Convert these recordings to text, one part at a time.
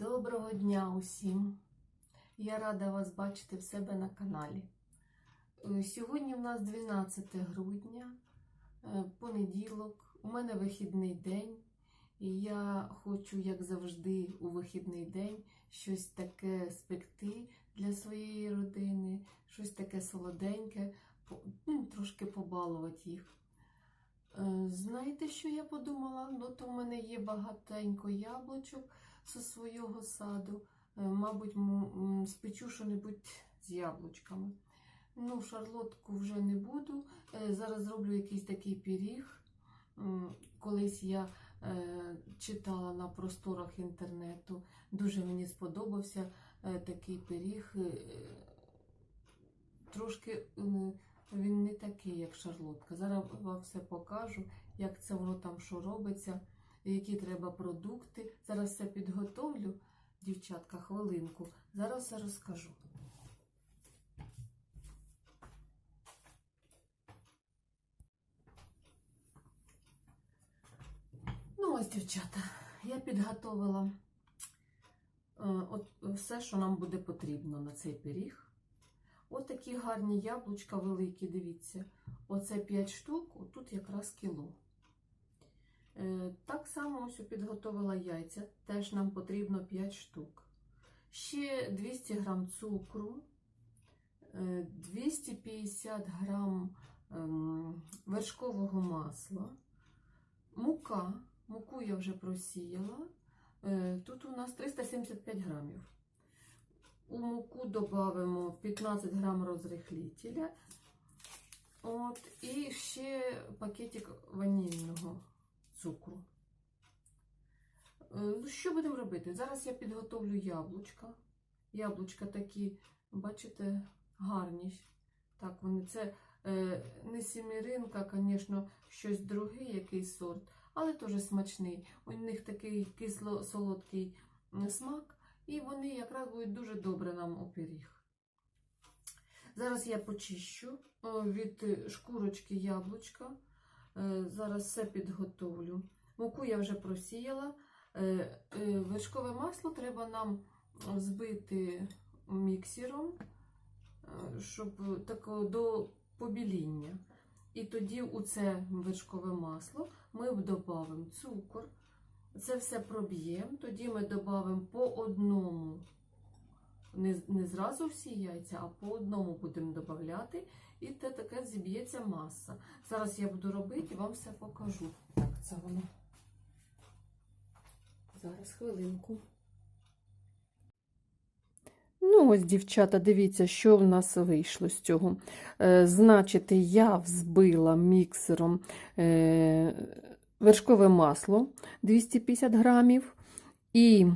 Доброго дня усім! Я рада вас бачити в себе на каналі. Е, Сьогодні в нас 12 грудня, е, понеділок. У мене вихідний день, і я хочу, як завжди, у вихідний день щось таке спекти для своєї родини, щось таке солоденьке, ну, трошки побалувати їх. Е, Знаєте, що я подумала? Ну, то в мене є багатенько яблучок зі свого саду. Е, Мабуть, спечу що-небудь з яблучками. Ну, шарлотку вже не буду. Е, Зараз зроблю якийсь такий пиріг. Колись я читала на просторах інтернету. Дуже мені сподобався такий пиріг. Трошки він не такий, як шарлотка. Зараз вам все покажу, як це воно там що робиться які треба продукти. Зараз все підготовлю, дівчатка, хвилинку. Зараз все розкажу. Ну, ось, дівчата, я підготовила е, от все, що нам буде потрібно на цей пиріг. От такі гарні яблучка великі, дивіться. Оце 5 штук, тут якраз кіло. Е, Так само ось підготовила яйця, теж нам потрібно 5 штук. Ще 200 грам цукру, е, 250 грам ем, вершкового масла, мука. Муку я вже просіяла. Е, Тут у нас 375 грамів. У муку додамо 15 грам розрихлителя. От, і ще пакетик ванільного цукру. Е, ну, Що будемо робити? Зараз я підготовлю яблучка. Яблучка такі, бачите, гарні. Так, вони це е, не сіміринка, звісно, щось друге, якийсь сорт, але теж смачний. У них такий кисло-солодкий смак, і вони якраз будуть дуже добре нам у пиріг. Зараз я почищу від е, шкурочки яблучка. Е, Зараз все підготовлю. Муку я вже просіяла. Е, Вершкове масло треба нам збити міксером, щоб тако до побіління. І тоді у це вершкове масло ми додамо цукор. Це все проб'ємо, тоді ми додамо по одному, не, не зразу всі яйця, а по одному будемо додавати. І те таке зіб'ється маса. Зараз я буду робити і вам все покажу. Так, це воно. Зараз хвилинку. Ну, ось, дівчата, дивіться, що в нас вийшло з цього. Е, значить, я взбила міксером е, вершкове масло 250 грамів і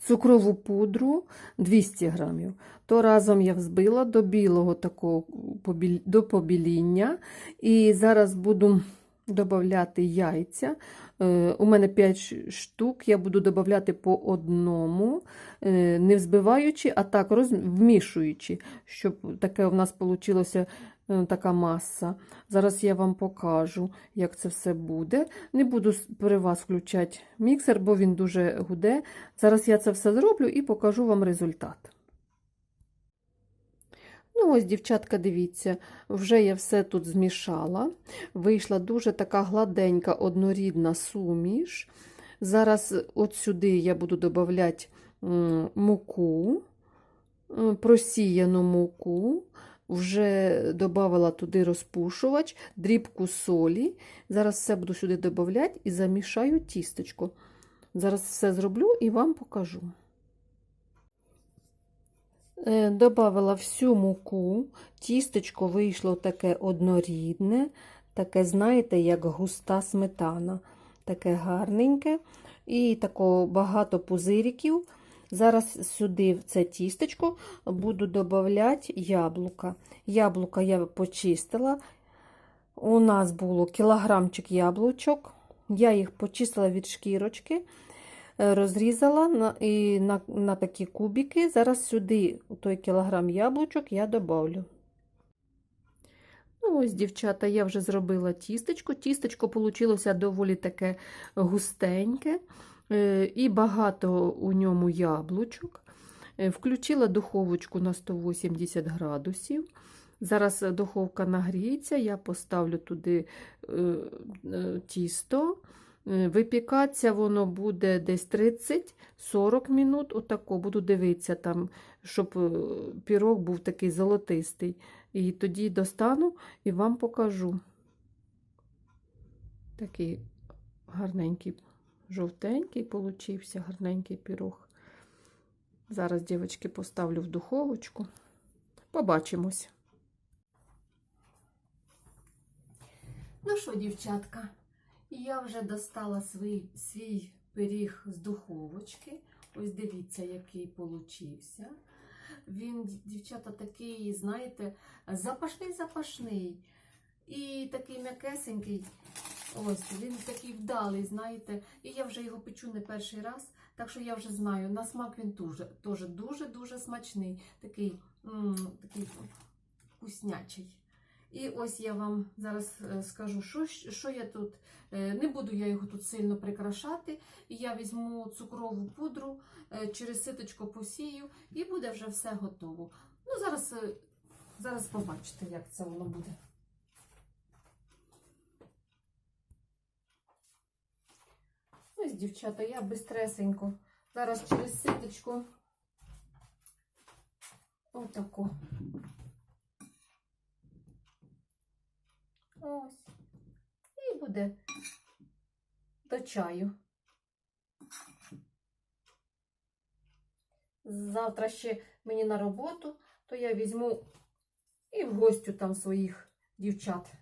цукрову пудру 200 грамів. То разом я взбила до білого такого до побіління. І зараз буду додати яйця. Е, У мене 5 штук, я буду додати по одному, е, не взбиваючи, а так роз... вмішуючи, щоб таке у нас вийшло така маса. Зараз я вам покажу, як це все буде. Не буду при вас включати міксер, бо він дуже гуде. Зараз я це все зроблю і покажу вам результат. Ну, ось, дівчатка, дивіться, вже я все тут змішала. Вийшла дуже така гладенька, однорідна суміш. Зараз от сюди я буду додавати муку, просіяну муку. Вже додала туди розпушувач, дрібку солі. Зараз все буду сюди додавати і замішаю тістечко. Зараз все зроблю і вам покажу. Е, Добавила всю муку, тістечко вийшло таке однорідне, таке, знаєте, як густа сметана, таке гарненьке. І такого багато пузириків. Зараз сюди в це тістечко буду додавати яблука. Яблука я почистила. У нас було кілограмчик яблучок. Я їх почистила від шкірочки е, розрізала на, і на, на такі кубики. Зараз сюди той кілограм яблучок я добавлю. Ну, ось, дівчата, я вже зробила тістечко. Тістечко вийшло доволі таке густеньке. Е, І багато у ньому яблучок. Е, Включила духовочку на 180 градусів. Зараз духовка нагріється, я поставлю туди е, тісто. Е, Випікатися воно буде десь 30-40 минут. Отако буду дивитися, там, щоб е, пірог був такий золотистий. І тоді достану і вам покажу. Такий гарненький, жовтенький получився, гарненький пірог. Зараз, дівчатки, поставлю в духовочку. Побачимось. Ну що, дівчатка, я вже достала свій, свій пиріг з духовочки. Ось дивіться, який получився. Він, дівчата, такий, знаєте, запашний-запашний. І такий м'якесенький. Ось, він такий вдалий, знаєте. І я вже його печу не перший раз, так що я вже знаю, на смак він дуже дуже-дуже смачний. Такий, такий вкуснячий. І ось я вам зараз е, скажу, що, що я тут. е, Не буду я його тут сильно прикрашати. Я візьму цукрову пудру, е, через ситочко посію, і буде вже все готово. Ну, зараз, зараз побачите, як це воно буде. Ось, дівчата, я бистресенько. Зараз через ситочку. Отако. Ось. І буде до чаю. Завтра ще мені на роботу, то я візьму і в гостю там своїх дівчат.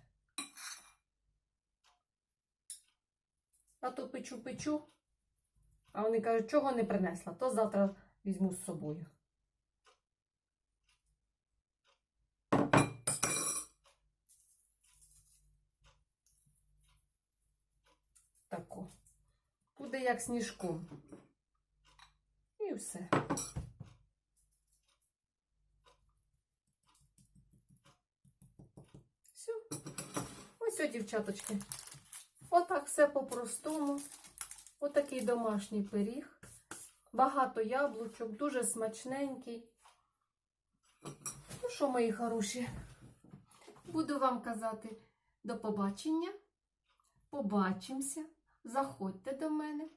А то печу-печу, а вони кажуть, чого не принесла, то завтра візьму з собою. Тако. Буде як сніжком. І все. Все. Ось, о, дівчаточки. Отак все по-простому. Отакий домашній пиріг. Багато яблучок, дуже смачненький. Ну що, мої хороші, буду вам казати до побачення. Побачимося. Заходьте до мене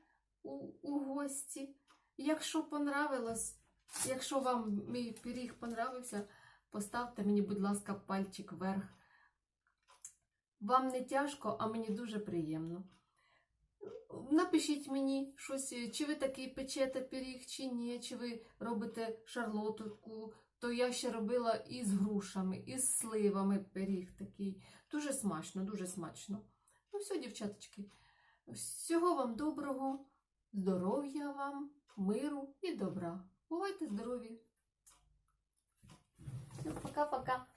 у, у гості. Якщо понравилось, якщо вам мій пиріг понравився, поставте мені, будь ласка, пальчик вверх. Вам не тяжко, а мені дуже приємно. Напишіть мені щось, чи ви такий печете пиріг, чи ні, чи ви робите шарлотку, то я ще робила із грушами, із сливами пиріг такий. Дуже смачно, дуже смачно. Ну все, дівчаточки, всього вам доброго, здоров'я вам, миру і добра. Бувайте здорові. Пока-пока.